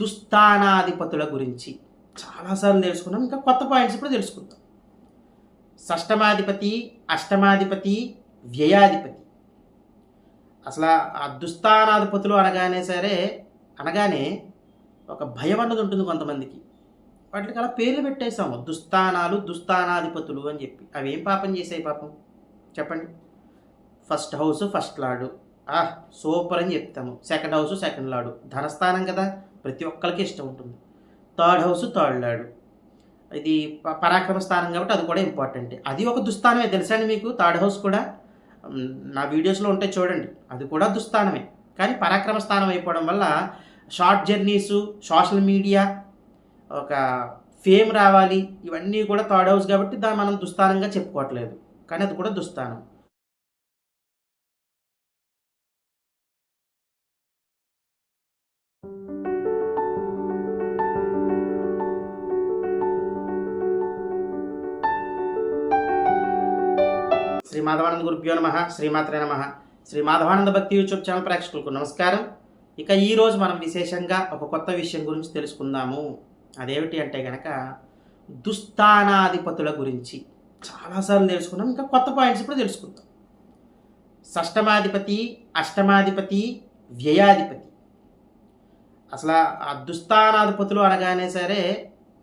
దుస్థానాధిపతుల గురించి చాలాసార్లు తెలుసుకున్నాం ఇంకా కొత్త పాయింట్స్ ఇప్పుడు తెలుసుకుందాం. షష్టమాధిపతి అష్టమాధిపతి వ్యయాధిపతి. అసలు ఆ దుస్థానాధిపతులు అనగానే సరే అనగానే ఒక భయం అన్నది ఉంటుంది కొంతమందికి. వాటికి అలా పేర్లు పెట్టేసాము దుస్థానాలు దుస్థానాధిపతులు అని చెప్పి. అవి ఏం పాపం చేసాయి పాపం? చెప్పండి. ఫస్ట్ హౌస్ ఫస్ట్ లాడు ఆహ్ సూపర్ అని చెప్తాము. సెకండ్ హౌస్ సెకండ్ లాడు ధనస్థానం కదా. ప్రతి ఒక్కరికి ఇష్టం ఉంటుంది. థర్డ్ హౌస్ థర్డ్ లాడు ఇది పరాక్రమ స్థానం కాబట్టి అది కూడా ఇంపార్టెంట్. అది ఒక దుస్థానమే. తెలుసండి మీకు? థర్డ్ హౌస్ కూడా నా వీడియోస్లో ఉంటే చూడండి. అది కూడా దుస్థానమే. కానీ పరాక్రమ స్థానం అయిపోవడం వల్ల షార్ట్ జర్నీసు సోషల్ మీడియా ఒక ఫేమ్ రావాలి. ఇవన్నీ కూడా థర్డ్ హౌస్ కాబట్టి దాన్ని మనం దుస్థానంగా చెప్పుకోవట్లేదు. కానీ అది కూడా దుస్థానం. శ్రీ మాధవానంద గురుభ్యో నమ శ్రీమాత్రే నమ. శ్రీ మాధవానంద భక్తి యూట్యూబ్ ఛానల్ ప్రేక్షకులకు నమస్కారం. ఇక ఈరోజు మనం విశేషంగా ఒక కొత్త విషయం గురించి తెలుసుకుందాము. అదేమిటి అంటే కనుక దుస్థానాధిపతుల గురించి చాలాసార్లు తెలుసుకున్నాం ఇంకా కొత్త పాయింట్స్ ఇప్పుడు తెలుసుకుందాం. షష్టమాధిపతి అష్టమాధిపతి వ్యయాధిపతి. అసలు ఆ దుస్థానాధిపతులు అనగానే సరే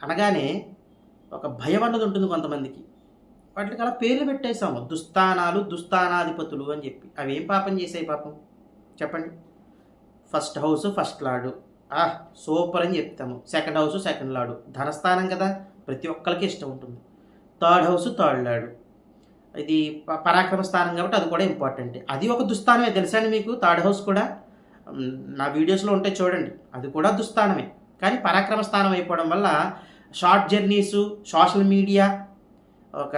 అనగానే ఒక భయం అన్నది ఉంటుంది కొంతమందికి. వాటికి అలా పేర్లు పెట్టేసాము దుస్థానాలు దుస్థానాధిపతులు అని చెప్పి. అవి ఏం పాపం చేసాయి పాపం? చెప్పండి. ఫస్ట్ హౌస్ ఫస్ట్ లాడు ఆహ్ సూపర్ అని చెప్తాము. సెకండ్ హౌస్ సెకండ్ లాడు ధనస్థానం కదా? ప్రతి ఒక్కరికి ఇష్టం ఉంటుంది. థర్డ్ హౌస్ థర్డ్ లాడు ఇది పరాక్రమ స్థానం కాబట్టి అది కూడా ఇంపార్టెంట్. అది ఒక దుస్థానమే. తెలుసండి మీకు? థర్డ్ హౌస్ కూడా? నా వీడియోస్లో ఉంటే చూడండి. అది కూడా దుస్థానమే. కానీ పరాక్రమ స్థానం అయిపోవడం వల్ల షార్ట్ జర్నీసు సోషల్ మీడియా ఒక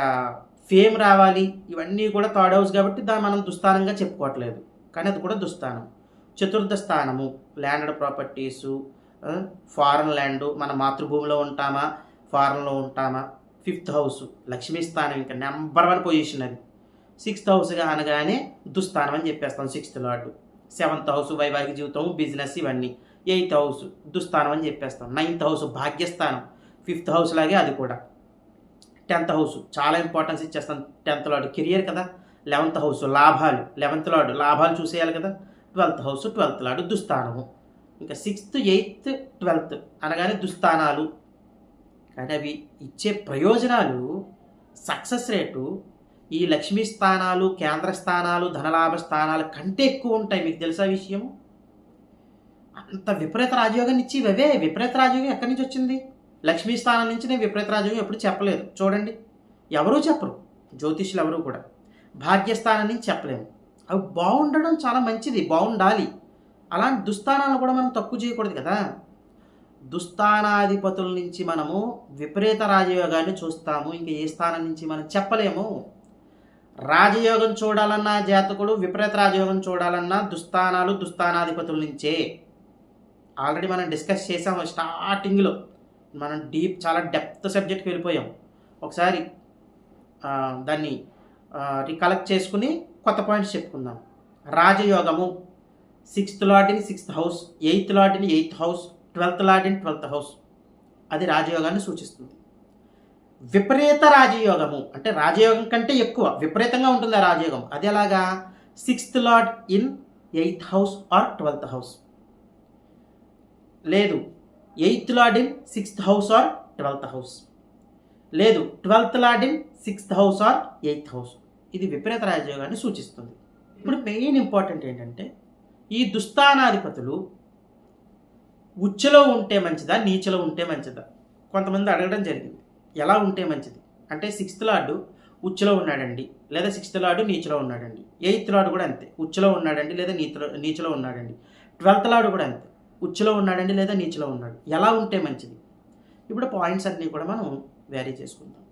ఫేమ్ రావాలి. ఇవన్నీ కూడా థర్డ్ హౌస్ కాబట్టి దాన్ని మనం దుస్థానంగా చెప్పుకోవట్లేదు. కానీ అది కూడా దుస్థానం. చతుర్థ స్థానము ల్యాండెడ్ ప్రాపర్టీసు ఫారెన్ ల్యాండ్ మన మాతృభూమిలో ఉంటామా? ఫారెన్లో ఉంటామా? ఫిఫ్త్ హౌస్ లక్ష్మీ స్థానం ఇంకా నెంబర్ వన్ పొజిషన్ అది. సిక్స్త్ హౌస్గా అనగానే దుస్థానం అని చెప్పేస్తాం సిక్స్త్ లార్డు సెవెంత్ హౌస్ వైవాహిక జీవితం బిజినెస్ ఇవన్నీ. ఎయిత్ హౌస్ దుస్థానం అని చెప్పేస్తాం. నైన్త్ హౌస్ భాగ్యస్థానం. ఫిఫ్త్ హౌస్ లాగే అది కూడా. Tenth house. చాలా ఇంపార్టెన్స్ ఇచ్చేస్తాం టెన్త్ లాడు. కెరియర్ కదా. లెవెంత్ హౌస్ లాభాలు. Eleventh lord. లాభాలు చూసేయాలి కదా. ట్వెల్త్ హౌస్ ట్వెల్త్ లాడు దుస్థానము. ఇంకా సిక్స్త్ ఎయిత్ ట్వెల్త్ అనగానే దుస్థానాలు. కానీ అవి ఇచ్చే ప్రయోజనాలు సక్సెస్ రేటు ఈ లక్ష్మీ స్థానాలు కేంద్ర స్థానాలు ధనలాభ స్థానాల కంటే ఎక్కువ ఉంటాయి. మీకు తెలుసా విషయం అంత విపరీత రాజయోగాన్ని ఇచ్చి ఇవే విపరీత రాజయోగం ఎక్కడి నుంచి వచ్చింది? లక్ష్మీ స్థానం నుంచి నేను విపరీత రాజయోగం ఎప్పుడు చెప్పలేదు. చూడండి. ఎవరూ చెప్పరు. జ్యోతిష్యులు ఎవరు కూడా. భాగ్యస్థానం నుంచి చెప్పలేము. అవి బాగుండడం చాలా మంచిది. బాగుండాలి. అలాంటి దుస్థానాలను కూడా మనం తక్కువ చేయకూడదు కదా. దుస్థానాధిపతుల నుంచి మనము విపరీత రాజయోగాన్ని చూస్తాము. ఇంకా ఏ స్థానం నుంచి మనం చెప్పలేము. రాజయోగం చూడాలన్నా జాతకుడు విపరీత రాజయోగం చూడాలన్నా దుస్థానాలు దుస్థానాధిపతుల నుంచే. ఆల్రెడీ మనం డిస్కస్ చేసాము స్టార్టింగ్లో. మనం డీప్ చాలా డెప్త్ సబ్జెక్ట్కి వెళ్ళిపోయాం. ఒకసారి దాన్ని రికలెక్ట్ చేసుకుని కొత్త పాయింట్స్ చెప్పుకుందాం. రాజయోగము సిక్స్త్ లార్డ్ని సిక్స్త్ హౌస్ ఎయిత్ లార్డ్ని ఎయిత్ హౌస్ ట్వెల్త్ లార్డ్ని ట్వెల్త్ హౌస్ అది రాజయోగాన్ని సూచిస్తుంది. విపరీత రాజయోగము అంటే రాజయోగం కంటే ఎక్కువ విపరీతంగా ఉంటుంది ఆ రాజయోగం. అది ఎలాగా? Sixth lord in eighth house or twelfth house. లేదు eighth lord in sixth house or twelfth house? లేదు twelfth lord in sixth house or eighth house. ఇది విపరీత రాజయోగాన్ని సూచిస్తుంది. ఇప్పుడు మెయిన్ ఇంపార్టెంట్ ఏంటంటే ఈ దుస్థానాధిపతులు ఉచ్చలో ఉంటే మంచిదా నీచలో ఉంటే మంచిదా? కొంతమంది అడగడం జరిగింది. ఎలా ఉంటే మంచిది? అంటే సిక్స్త్ లార్డు ఉచ్చలో ఉన్నాడండి లేదా సిక్స్త్ లార్డు నీచలో ఉన్నాడండి. ఎయిత్ లార్డు కూడా అంతే ఉచ్చలో ఉన్నాడండి లేదా నీతిలో నీచలో ఉన్నాడండి. ట్వెల్త్ లార్డు కూడా అంతే. ఉచ్చులో ఉన్నాడండి లేదా నీచులో ఉన్నాడు? ఎలా ఉంటే మంచిది? ఇప్పుడు పాయింట్స్ అన్నీ కూడా మనం వ్యారీ చేసుకుందాం.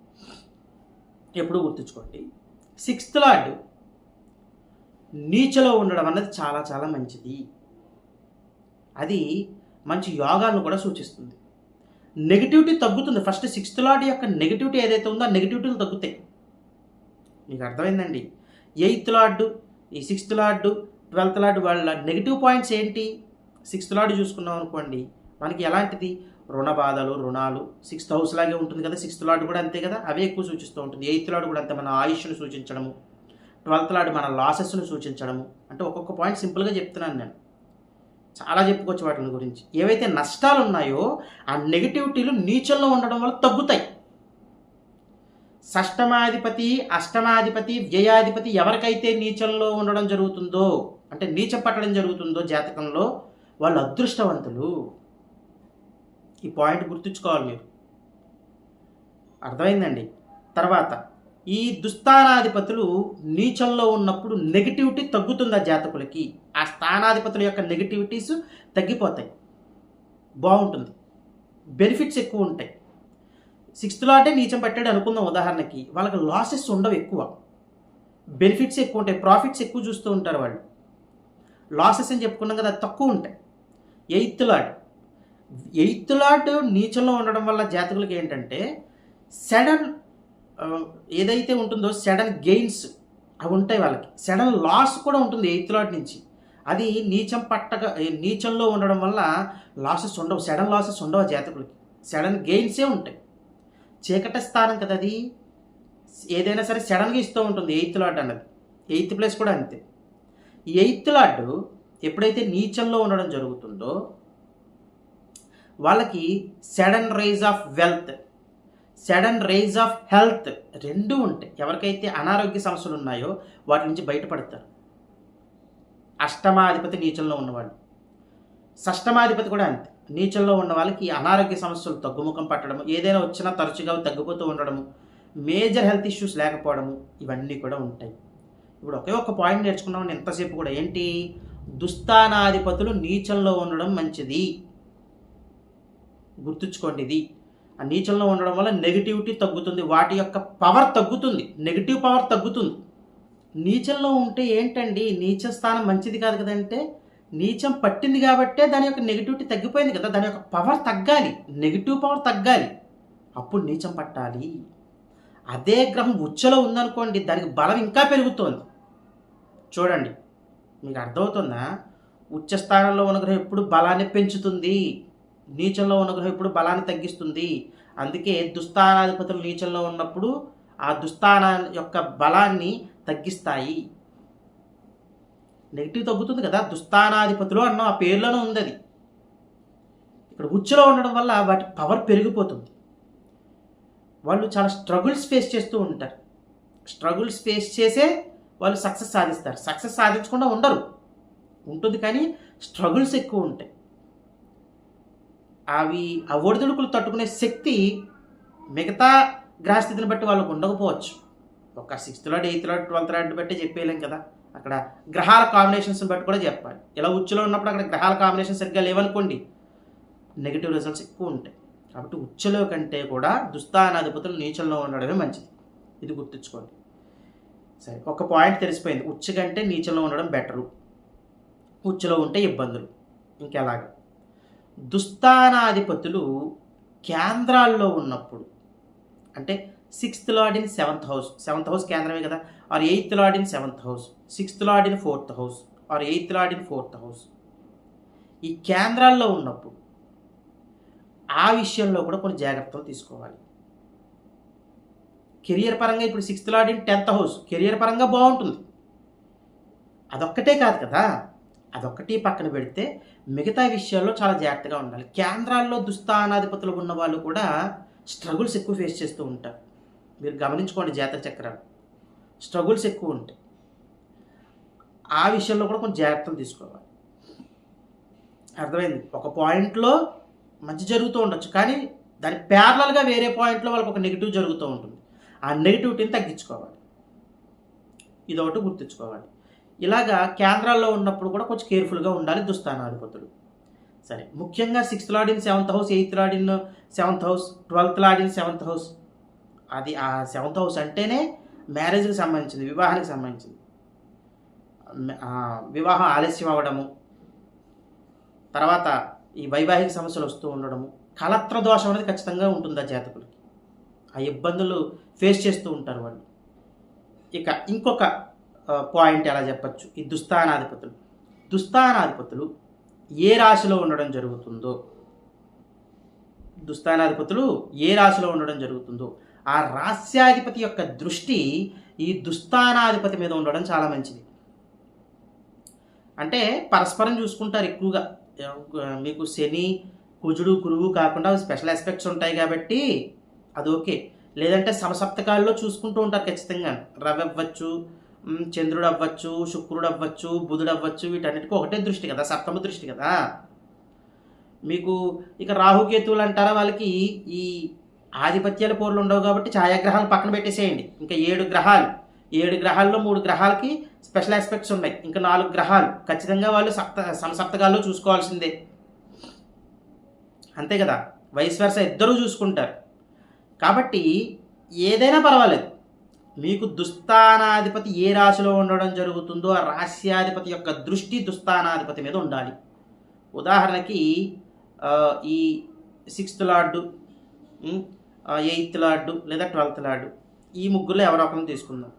ఎప్పుడు గుర్తుంచుకోండి. సిక్స్త్ లార్డ్ నీచలో ఉండడం అన్నది చాలా చాలా మంచిది. అది మంచి యోగాలను కూడా సూచిస్తుంది. నెగిటివిటీ తగ్గుతుంది. ఫస్ట్ సిక్స్త్ లార్డ్ యొక్క నెగిటివిటీ ఏదైతే ఉందో ఆ నెగిటివిటీలు తగ్గుతాయి. మీకు అర్థమైందండి? ఎయిత్ లార్డు ఈ సిక్స్త్ లార్డు ట్వెల్త్ లార్డు వాళ్ళ నెగిటివ్ పాయింట్స్ ఏంటి? సిక్స్త్ లాడ్ చూసుకున్నాం అనుకోండి మనకి ఎలాంటిది? రుణ బాధలు రుణాలు. సిక్స్త్ హౌస్ లాగే ఉంటుంది కదా సిక్స్త్ లాడ్ కూడా అంతే కదా అవే ఎక్కువ సూచిస్తూ ఉంటుంది. ఎయిత్ లాడ్ కూడా అంతే మన ఆయుష్ను సూచించడము. ట్వెల్త్ లాడ్ మన లాసెస్ను సూచించడము. అంటే ఒక్కొక్క పాయింట్ సింపుల్గా చెప్తున్నాను నేను. చాలా చెప్పుకోవచ్చు వాటిని గురించి. ఏవైతే నష్టాలు ఉన్నాయో ఆ నెగిటివిటీలు నీచల్లో ఉండడం వల్ల తగ్గుతాయి. షష్టమాధిపతి అష్టమాధిపతి వ్యయాధిపతి ఎవరికైతే నీచంలో ఉండడం జరుగుతుందో అంటే నీచం పట్టడం జరుగుతుందో జాతకంలో వాళ్ళు అదృష్టవంతులు. ఈ పాయింట్ గుర్తుంచుకోవాలి మీరు. అర్థమైందండి. తర్వాత ఈ దుస్థానాధిపతులు నీచంలో ఉన్నప్పుడు నెగిటివిటీ తగ్గుతుంది ఆ జాతకులకి? ఆ స్థానాధిపతుల యొక్క నెగిటివిటీస్ తగ్గిపోతాయి. బాగుంటుంది. బెనిఫిట్స్ ఎక్కువ ఉంటాయి. సిక్స్త్లో అంటే నీచం పెట్టాడు అనుకుందాం ఉదాహరణకి. వాళ్ళకి లాసెస్ ఉండవు ఎక్కువ. బెనిఫిట్స్ ఎక్కువ ఉంటాయి. ప్రాఫిట్స్ ఎక్కువ చూస్తూ ఉంటారు వాళ్ళు. లాసెస్ అని చెప్పుకున్నాం కదా అది తక్కువ ఉంటాయి. Eighth lord. ఎయిత్ లాట్ నీచంలో ఉండడం వల్ల జాతకులకి ఏంటంటే సడన్ ఏదైతే ఉంటుందో సడన్ గెయిన్స్ అవి ఉంటాయి వాళ్ళకి. సడన్ లాస్ కూడా ఉంటుంది ఎయిత్ లాట్ నుంచి. అది నీచం పట్టగా నీచంలో ఉండడం వల్ల లాసెస్ ఉండవు సడన్ లాసెస్ ఉండవు జాతకులకి. సడన్ గెయిన్సే ఉంటాయి. చీకట స్థానం కదా అది. ఏదైనా సరే సడన్గా ఇస్తూ ఉంటుంది ఎయిత్ లాట్ అన్నది. ఎయిత్ ప్లేస్ కూడా అంతే. ఈ ఎయిత్ లాడ్ ఎప్పుడైతే నీచంలో ఉండడం జరుగుతుందో వాళ్ళకి sudden rise of wealth sudden rise of health రెండు ఉంటాయి. ఎవరికైతే అనారోగ్య సమస్యలు ఉన్నాయో వాటి నుంచి బయటపడతారు. అష్టమాధిపతి నీచంలో ఉన్నవాళ్ళు. షష్టమాధిపతి కూడా అంతే. నీచంలో ఉన్న వాళ్ళకి అనారోగ్య సమస్యలు తగ్గుముఖం పట్టడము ఏదైనా వచ్చినా తరచుగా తగ్గిపోతూ ఉండడము మేజర్ హెల్త్ ఇష్యూస్ లేకపోవడము ఇవన్నీ కూడా ఉంటాయి. ఇప్పుడు ఒకే ఒక్క పాయింట్ నేర్చుకున్నామని ఎంతసేపు కూడా ఏంటి? దుస్థానాధిపతులు నీచంలో ఉండడం మంచిది. గుర్తుంచుకోండి ఇది ఆ నీచంలో ఉండడం వల్ల నెగిటివిటీ తగ్గుతుంది. వాటి యొక్క పవర్ తగ్గుతుంది. నెగిటివ్ పవర్ తగ్గుతుంది. నీచంలో ఉంటే ఏంటండి? నీచ స్థానం మంచిది కాదు కదంటే నీచం పట్టింది కాబట్టే దాని యొక్క నెగిటివిటీ తగ్గిపోయింది కదా. దాని యొక్క పవర్ తగ్గాలి. నెగిటివ్ పవర్ తగ్గాలి. అప్పుడు నీచం పట్టాలి. అదే గ్రహం ఉచ్చలో ఉందనుకోండి దానికి బలం ఇంకా పెరుగుతోంది. చూడండి. మీకు అర్థమవుతుందా? ఉచ్చ స్థానంలో ఉన్న గ్రహం ఎప్పుడు బలాన్ని పెంచుతుంది. నీచంలో ఉన్న గ్రహం ఎప్పుడు బలాన్ని తగ్గిస్తుంది. అందుకే దుస్థానాధిపతులు నీచంలో ఉన్నప్పుడు ఆ దుస్థాన యొక్క బలాన్ని తగ్గిస్తాయి. నెగిటివ్ తగ్గుతుంది కదా దుస్థానాధిపతులు అన్న ఆ పేర్లోనే ఉంది అది. ఇక్కడ ఉచ్చులో ఉండడం వల్ల వాటి పవర్ పెరిగిపోతుంది. వాళ్ళు చాలా స్ట్రగుల్స్ ఫేస్ చేస్తూ ఉంటారు. స్ట్రగుల్స్ ఫేస్ చేసే వాళ్ళు సక్సెస్ సాధిస్తారు. సక్సెస్ సాధించకుండా ఉండరు. ఉంటుంది కానీ స్ట్రగుల్స్ ఎక్కువ ఉంటాయి. అవి ఆ ఒడిదుడుకులు తట్టుకునే శక్తి మిగతా గ్రహస్థితిని బట్టి వాళ్ళకు ఉండకపోవచ్చు. ఒక sixth lord eighth lord twelfth lord బట్టి చెప్పేయలేం కదా. అక్కడ గ్రహాల కాంబినేషన్స్ బట్టి కూడా చెప్పాలి. ఇలా ఉచ్చులో ఉన్నప్పుడు అక్కడ గ్రహాల కాంబినేషన్ సరిగ్గా లేవనుకోండి నెగిటివ్ రిజల్ట్స్ ఎక్కువ ఉంటాయి. కాబట్టి ఉచ్చులో కంటే కూడా దుస్థానాధిపతులు నీచల్లో ఉండడమే మంచిది. ఇది గుర్తుంచుకోండి. సరే ఒక పాయింట్ తెలిసిపోయింది. ఉచ్చు కంటే నీచంలో ఉండడం బెటరు ఉచ్చులో ఉంటే ఇబ్బందులు. ఇంకెలాగా? దుస్థానాధిపతులు కేంద్రాల్లో ఉన్నప్పుడు అంటే sixth lord in seventh house seventh house కేంద్రమే కదా. Or eighth lord in seventh house sixth lord in fourth house or eighth lord in fourth house ఈ కేంద్రాల్లో ఉన్నప్పుడు ఆ విషయంలో కూడా కొన్ని జాగ్రత్తలు తీసుకోవాలి. కెరియర్ పరంగా ఇప్పుడు sixth lord in tenth house. Career పరంగా బాగుంటుంది. అదొక్కటే కాదు కదా. అదొక్కటి పక్కన పెడితే మిగతా విషయాల్లో చాలా జాగ్రత్తగా ఉండాలి. కేంద్రాల్లో దుస్థానాధిపతులు ఉన్న వాళ్ళు కూడా స్ట్రగుల్స్ ఎక్కువ ఫేస్ చేస్తూ ఉంటారు. మీరు గమనించుకోండి జాతర చక్రాలు. స్ట్రగుల్స్ ఎక్కువ ఉంటాయి. ఆ విషయంలో కూడా కొంచెం జాగ్రత్తలు తీసుకోవాలి. అర్థమైంది? ఒక పాయింట్లో మంచి జరుగుతూ ఉండొచ్చు. కానీ దాని ప్యారలల్గా వేరే పాయింట్లో వాళ్ళకి ఒక నెగిటివ్ జరుగుతూ ఉంటుంది. ఆ నెగిటివిటీని తగ్గించుకోవాలి. ఇదొకటి ఒకటి గుర్తుంచుకోవాలి. ఇలాగా కేంద్రాల్లో ఉన్నప్పుడు కూడా కొంచెం కేర్ఫుల్గా ఉండాలి దుస్థానాధిపతులు సరే ముఖ్యంగా sixth lord in seventh house eighth lord in seventh house twelfth lord in seventh house అది ఆ సెవెంత్ హౌస్ అంటేనే మ్యారేజ్కి సంబంధించింది వివాహానికి సంబంధించింది. వివాహం ఆలస్యం అవ్వడము తర్వాత ఈ వైవాహిక సమస్యలు వస్తూ ఉండడము కలత్ర దోషం అనేది ఖచ్చితంగా ఉంటుంది ఆ జాతకులకి. ఆ ఇబ్బందులు ఫేస్ చేస్తూ ఉంటారు వాళ్ళు. ఇక ఇంకొక పాయింట్ ఎలా చెప్పచ్చు? ఈ దుస్థానాధిపతులు. దుస్థానాధిపతులు ఏ రాశిలో ఉండడం జరుగుతుందో దుస్థానాధిపతులు ఏ రాశిలో ఉండడం జరుగుతుందో ఆ రాస్యాధిపతి యొక్క దృష్టి ఈ దుస్థానాధిపతి మీద ఉండడం చాలా మంచిది. అంటే పరస్పరం చూసుకుంటారు ఎక్కువగా. మీకు శని కుజుడు గురువు కాకుండా స్పెషల్ ఆస్పెక్ట్స్ ఉంటాయి కాబట్టి అది ఓకే. లేదంటే సమసప్తకాల్లో చూసుకుంటూ ఉంటారు ఖచ్చితంగా. రవి అవ్వచ్చు చంద్రుడు అవ్వచ్చు శుక్రుడు అవ్వచ్చు బుధుడు అవ్వచ్చు వీటన్నిటికీ ఒకటే దృష్టి కదా సప్తమ దృష్టి కదా. మీకు ఇక రాహుకేతువులు అంటారా వాళ్ళకి ఈ ఆధిపత్యాల పోర్లు ఉండవు కాబట్టి ఛాయాగ్రహాలు పక్కన పెట్టేసేయండి. ఇంకా ఏడు గ్రహాలు ఏడు గ్రహాల్లో మూడు గ్రహాలకి స్పెషల్ ఆస్పెక్ట్స్ ఉన్నాయి. ఇంకా నాలుగు గ్రహాలు ఖచ్చితంగా వాళ్ళు సప్త సమసప్తకాల్లో చూసుకోవాల్సిందే. అంతే కదా వైస్ వరుస ఇద్దరూ చూసుకుంటారు. కాబట్టి ఏదైనా పర్వాలేదు. మీకు దుస్థానాధిపతి ఏ రాశిలో ఉండడం జరుగుతుందో ఆ రాశ్యాధిపతి యొక్క దృష్టి దుస్థానాధిపతి మీద ఉండాలి. ఉదాహరణకి ఈ సిక్స్త్ లార్డు ఎయిత్ లార్డు లేదా ట్వెల్త్ లార్డు ఈ ముగ్గురులో ఎవరో ఒకరిని తీసుకుందాం.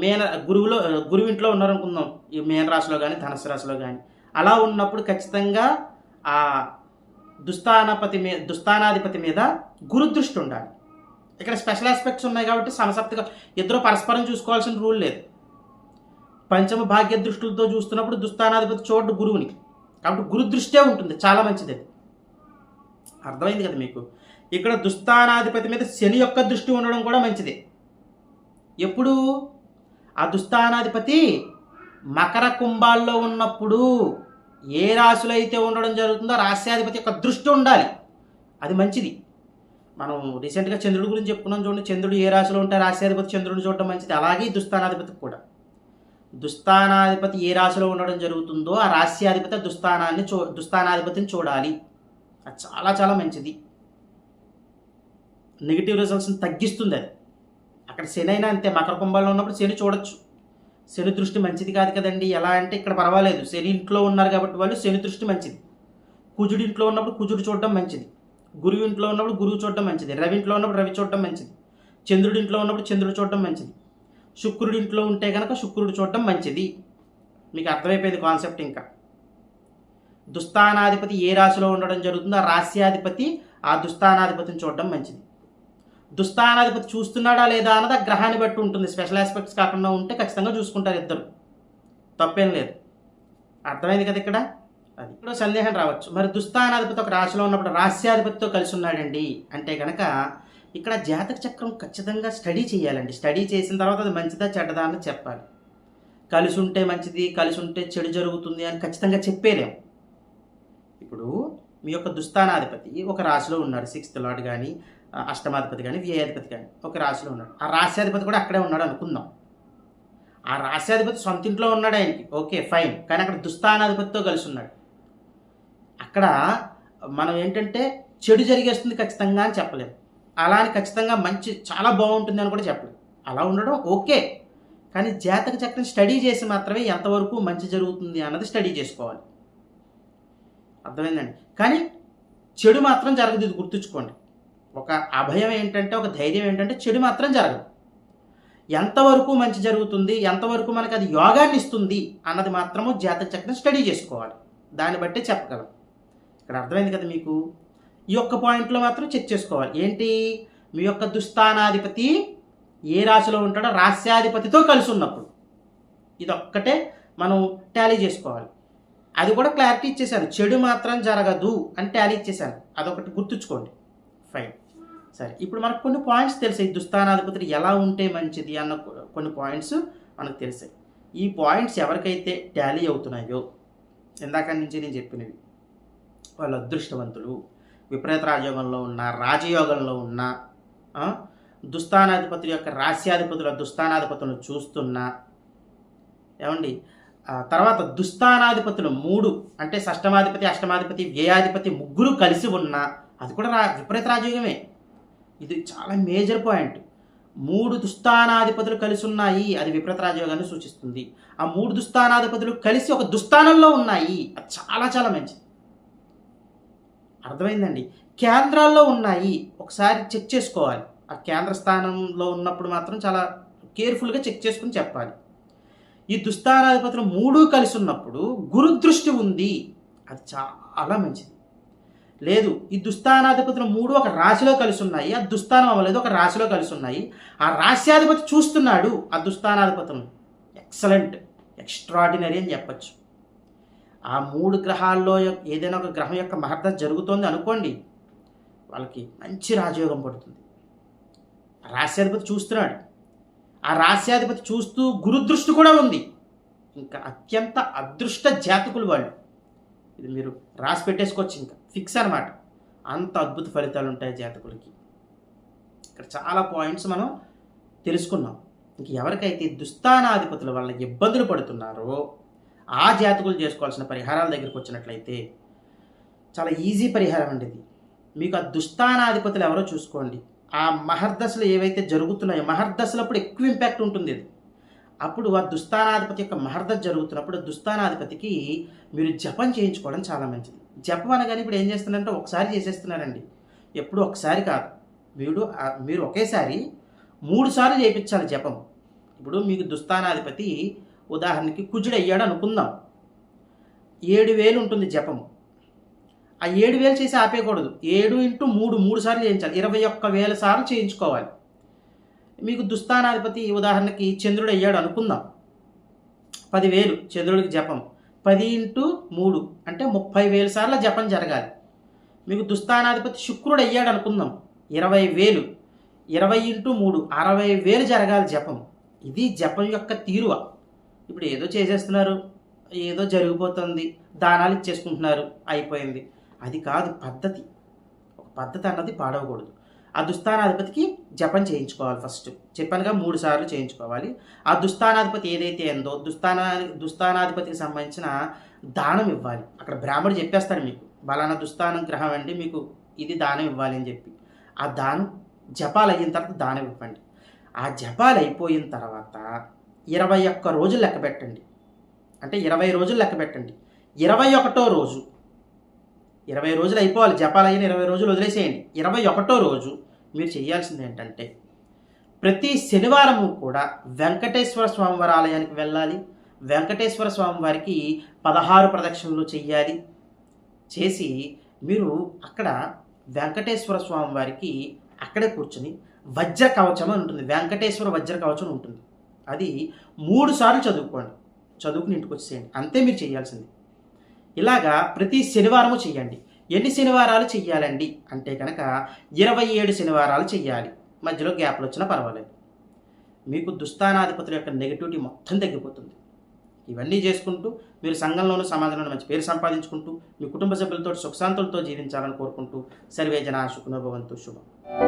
మేన గురువులో గురువింట్లో ఉన్నారనుకుందాం. ఈ మేన రాశిలో కానీ ధనస్సు రాశిలో కానీ అలా ఉన్నప్పుడు ఖచ్చితంగా ఆ దుస్థానపతి మీద దుస్థానాధిపతి మీద గురుదృష్టి ఉండాలి. ఇక్కడ స్పెషల్ ఆస్పెక్ట్స్ ఉన్నాయి కాబట్టి సమసప్తిగా ఇద్దరు పరస్పరం చూసుకోవాల్సిన రూల్ లేదు. పంచమ భాగ్య దృష్టిలతో చూస్తున్నప్పుడు దుస్థానాధిపతి చోటు గురువుని. కాబట్టి గురుదృష్టే ఉంటుంది చాలా మంచిది అర్థమైంది కదా మీకు? ఇక్కడ దుస్థానాధిపతి మీద శని యొక్క దృష్టి ఉండడం కూడా మంచిది. ఎప్పుడు? ఆ దుస్థానాధిపతి మకర కుంభాల్లో ఉన్నప్పుడు ఏ రాశిలో అయితే ఉండడం జరుగుతుందో రాశ్యాధిపతి యొక్క దృష్టి ఉండాలి. అది మంచిది. మనం రీసెంట్గా చంద్రుడి గురించి చెప్పుకున్నాం చూడండి. చంద్రుడు ఏ రాశిలో ఉంటే రాశ్యాధిపతి చంద్రుడిని చూడడం మంచిది. అలాగే ఈ దుస్థానాధిపతికి కూడా. దుస్థానాధిపతి ఏ రాశిలో ఉండడం జరుగుతుందో ఆ రాశ్యాధిపతి దుస్థానాన్ని చూ దుస్థానాధిపతిని చూడాలి. అది చాలా చాలా మంచిది. నెగిటివ్ రిజల్ట్స్ని తగ్గిస్తుంది అది. అక్కడ శని అయినా అంతే. మకర కుంభంలో ఉన్నప్పుడు శని చూడొచ్చు. శని దృష్టి మంచిది కాదు కదండి. ఎలా అంటే ఇక్కడ పర్వాలేదు. శని ఇంట్లో ఉన్నారు కాబట్టి వాళ్ళు శని దృష్టి మంచిది. కుజుడి ఇంట్లో ఉన్నప్పుడు కుజుడు చూడడం మంచిది. గురువు ఇంట్లో ఉన్నప్పుడు గురువు చూడడం మంచిది. రవి ఇంట్లో ఉన్నప్పుడు రవి చూడడం మంచిది. చంద్రుడి ఇంట్లో ఉన్నప్పుడు చంద్రుడు చూడడం మంచిది. శుక్రుడి ఇంట్లో ఉంటే కనుక శుక్రుడు చూడడం మంచిది. మీకు అర్థమైపోయింది కాన్సెప్ట్ ఇంకా. దుస్థానాధిపతి ఏ రాశిలో ఉండడం జరుగుతుందో ఆ రాశ్యాధిపతి ఆ దుస్థానాధిపతిని చూడడం మంచిది. దుస్థానాధిపతి చూస్తున్నాడా లేదా అన్నది ఆ గ్రహాన్ని బట్టి ఉంటుంది. స్పెషల్ ఆస్పెక్ట్స్ కాకుండా ఉంటే ఖచ్చితంగా చూసుకుంటారు ఇద్దరు. తప్పేం లేదు. అర్థమైంది కదా ఇక్కడ? అది. ఇప్పుడు సందేహం రావచ్చు. మరి దుస్థానాధిపతి ఒక రాశిలో ఉన్నప్పుడు రాస్యాధిపతితో కలిసి ఉన్నాడండి అంటే కనుక ఇక్కడ జాతక చక్రం ఖచ్చితంగా స్టడీ చేయాలండి. స్టడీ చేసిన తర్వాత అది మంచిదా చెడ్డదా అని చెప్పాలి. కలిసి ఉంటే మంచిది కలిసి ఉంటే చెడు జరుగుతుంది అని ఖచ్చితంగా చెప్పేలేం ఇప్పుడు మీ యొక్క దుస్థానాధిపతి ఒక రాశిలో ఉన్నాడు. సిక్స్త్ లాట్ కానీ అష్టమాధిపతి కానీ వ్యయాధిపతి కానీ ఒక రాశిలో ఉన్నాడు. ఆ రాశ్యాధిపతి కూడా అక్కడే ఉన్నాడు అనుకుందాం. ఆ రాశ్యాధిపతి సొంత ఇంట్లో ఉన్నాడు ఆయనకి. Okay fine. కానీ అక్కడ దుస్థానాధిపతితో కలిసి ఉన్నాడు. అక్కడ మనం ఏంటంటే చెడు జరిగేస్తుంది ఖచ్చితంగా అని చెప్పలేము అలా అని ఖచ్చితంగా మంచి చాలా బాగుంటుంది అని కూడా చెప్పలేము అలా ఉండడం ఓకే. కానీ జాతక చక్రం స్టడీ చేసి మాత్రమే ఎంతవరకు మంచి జరుగుతుంది అన్నది స్టడీ చేసుకోవాలి. అర్థమైందండి? కానీ చెడు మాత్రం జరగదు ఇది గుర్తుంచుకోండి. ఒక అభయం ఏంటంటే ఒక ధైర్యం ఏంటంటే చెడు మాత్రం జరగదు. ఎంతవరకు మంచి జరుగుతుంది ఎంతవరకు మనకి అది యోగాన్ని ఇస్తుంది అన్నది మాత్రము జాతక చక్రం స్టడీ చేసుకోవాలి. దాన్ని బట్టే చెప్పగలం. ఇక్కడ అర్థమైంది కదా మీకు? ఈ యొక్క పాయింట్లో మాత్రం చెక్ చేసుకోవాలి. ఏంటి? మీ యొక్క దుస్థానాధిపతి ఏ రాశిలో ఉంటాడో రాస్యాధిపతితో కలిసి ఉన్నప్పుడు ఇది ఒక్కటే మనం టాలీ చేసుకోవాలి. అది కూడా క్లారిటీ ఇచ్చేసాను చెడు మాత్రం జరగదు అని టాలీ ఇచ్చేసాను అదొకటి గుర్తుంచుకోండి. ఫైన్. సరే ఇప్పుడు మనకు కొన్ని పాయింట్స్ తెలిసాయి. దుస్థానాధిపతులు ఎలా ఉంటే మంచిది అన్న కొన్ని పాయింట్స్ మనకు తెలిసాయి. ఈ పాయింట్స్ ఎవరికైతే టాలీ అవుతున్నాయో ఇందాక నుంచి నేను చెప్పినవి వాళ్ళు అదృష్టవంతులు విపరీత రాజయోగంలో ఉన్న రాజయోగంలో ఉన్న దుస్థానాధిపతుల యొక్క రాస్యాధిపతుల దుస్థానాధిపతులను చూస్తున్నా ఏమండి ఆ తర్వాత దుస్థానాధిపతులు మూడు అంటే షష్టమాధిపతి అష్టమాధిపతి వ్యయాధిపతి ముగ్గురు కలిసి ఉన్న అది కూడా రా విపరీత రాజయోగమే. ఇది చాలా మేజర్ పాయింట్. మూడు దుస్థానాధిపతులు కలిసి ఉన్నాయి అది విప్రత రాజయోగాన్ని సూచిస్తుంది. ఆ మూడు దుస్థానాధిపతులు కలిసి ఒక దుస్థానంలో ఉన్నాయి. అది చాలా చాలా మంచిది. అర్థమైందండి? కేంద్రాల్లో ఉన్నాయి. ఒకసారి చెక్ చేసుకోవాలి. ఆ కేంద్ర స్థానంలో ఉన్నప్పుడు మాత్రం చాలా కేర్ఫుల్గా చెక్ చేసుకుని చెప్పాలి. ఈ దుస్థానాధిపతులు మూడు కలిసి ఉన్నప్పుడు గురుదృష్టి ఉంది. అది చాలా మంచిది. లేదు. ఈ దుస్థానాధిపతులు మూడు ఒక రాశిలో కలిసి ఉన్నాయి ఆ దుస్థానం అవ్వలేదు ఒక రాశిలో కలిసి ఉన్నాయి ఆ రాశ్యాధిపతి చూస్తున్నాడు ఆ దుస్థానాధిపతులను ఎక్సలెంట్ ఎక్స్ట్రాడినరీ అని చెప్పచ్చు. ఆ మూడు గ్రహాల్లో ఏదైనా ఒక గ్రహం యొక్క మహర్దశ జరుగుతోంది అనుకోండి వాళ్ళకి మంచి రాజయోగం పడుతుంది. రాశ్యాధిపతి చూస్తున్నాడు. ఆ రాశ్యాధిపతి చూస్తూ గురుదృష్టి కూడా ఉంది. ఇంకా అత్యంత అదృష్ట జాతకులు వాళ్ళు. ఇది మీరు రాసి పెట్టేసుకోవచ్చు ఇంకా. ఫిక్స్ అనమాట అంత అద్భుత ఫలితాలు ఉంటాయి జాతకులకి. ఇక్కడ చాలా పాయింట్స్ మనం తెలుసుకున్నాం. ఇంక ఎవరికైతే దుస్థానాధిపతుల వల్ల ఇబ్బందులు పడుతున్నారో ఆ జాతకులు చేసుకోవాల్సిన పరిహారాల దగ్గరికి వచ్చినట్లయితే చాలా ఈజీ పరిహారం అండి ఇది. మీకు ఆ దుస్థానాధిపతులు ఎవరో చూసుకోండి. ఆ మహర్దశలు ఏవైతే జరుగుతున్నాయో మహర్దశలప్పుడు ఎక్కువ ఇంపాక్ట్ ఉంటుంది ఇది అప్పుడు ఆ దుస్థానాధిపతి యొక్క మహర్దశ జరుగుతున్నప్పుడు దుస్థానాధిపతికి మీరు జపం చేయించుకోవడం చాలా మంచిది. జపం అనగానే ఇప్పుడు ఏం చేస్తున్నారంటే ఒకసారి చేసేస్తున్నారండి. ఎప్పుడు ఒకసారి కాదు. మీరు మీరు ఒకేసారి మూడు సార్లు చేయించాలి జపం. ఇప్పుడు మీకు దుస్థానాధిపతి ఉదాహరణకి కుజుడు అయ్యాడు అనుకుందాం. ఏడు వేలు ఉంటుంది జపం ఆ ఏడు వేలు చేసి ఆపేయకూడదు. ఏడు ఇంటూ మూడు మూడు సార్లు చేయించాలి. ఇరవై ఒక్క వేల సార్లు చేయించుకోవాలి. మీకు దుస్థానాధిపతి ఉదాహరణకి చంద్రుడు అయ్యాడు అనుకుందాం. పదివేలు చంద్రుడికి జపం. పది ఇంటూ మూడు అంటే ముప్పై వేల సార్లు జపం జరగాలి. మీకు దుస్థానాధిపతి శుక్రుడు అయ్యాడు అనుకుందాం. ఇరవై వేలు. ఇరవై ఇంటూ మూడు అరవై వేలు జరగాలి జపం. ఇది జపం యొక్క తీరువ. ఇప్పుడు ఏదో చేసేస్తున్నారు ఏదో జరిగిపోతుంది దానాలు ఇచ్చేసుకుంటున్నారు అయిపోయింది. అది కాదు పద్ధతి. ఒక పద్ధతి అన్నది పాడవకూడదు. ఆ దుస్థానాధిపతికి జపం చేయించుకోవాలి ఫస్ట్ చెప్పానుగా మూడు సార్లు చేయించుకోవాలి. ఆ దుస్థానాధిపతి ఏదైతే ఉందో దుస్థానా దుస్థానాధిపతికి సంబంధించిన దానం ఇవ్వాలి. అక్కడ బ్రాహ్మడు చెప్పేస్తాడు మీకు బలానా దుస్థానం గ్రహం అండి మీకు ఇది దానం ఇవ్వాలి అని చెప్పి. ఆ దానం జపాలు అయిన తర్వాత దానం ఇవ్వండి. ఆ జపాలు అయిపోయిన తర్వాత ఇరవై ఒక్క రోజులు లెక్క పెట్టండి. అంటే ఇరవై రోజులు లెక్క పెట్టండి. ఇరవై ఒకటో రోజు ఇరవై రోజులు అయిపోవాలి. జపాలు అయిన ఇరవై రోజులు వదిలేసేయండి. ఇరవై ఒకటో రోజు మీరు చేయాల్సింది ఏంటంటే ప్రతి శనివారము కూడా వెంకటేశ్వర స్వామి వారి ఆలయానికి వెళ్ళాలి. వెంకటేశ్వర స్వామి వారికి పదహారు ప్రదక్షిణలు చెయ్యాలి. చేసి మీరు అక్కడ వెంకటేశ్వర స్వామి వారికి అక్కడే కూర్చుని వజ్ర కవచం అని ఉంటుంది. వెంకటేశ్వర వజ్ర కవచం ఉంటుంది. అది మూడు సార్లు చదువుకోండి. చదువుకుని ఇంటికి వచ్చేయండి అంతే మీరు చేయాల్సింది. ఇలాగా ప్రతి శనివారము చేయండి. ఎన్ని శనివారాలు చెయ్యాలండి? అంటే కనుక ఇరవై ఏడు శనివారాలు చెయ్యాలి. మధ్యలో గ్యాప్లు వచ్చినా పర్వాలేదు. మీకు దుస్థానాధిపతుల యొక్క నెగిటివిటీ మొత్తం తగ్గిపోతుంది. ఇవన్నీ చేసుకుంటూ మీరు సంఘంలోనూ సమాజంలోనూ మంచి పేరు సంపాదించుకుంటూ మీ కుటుంబ సభ్యులతో సుఖశాంతులతో జీవించాలని కోరుకుంటూ సర్వే జనా సుఖనోభవంతు శుభం.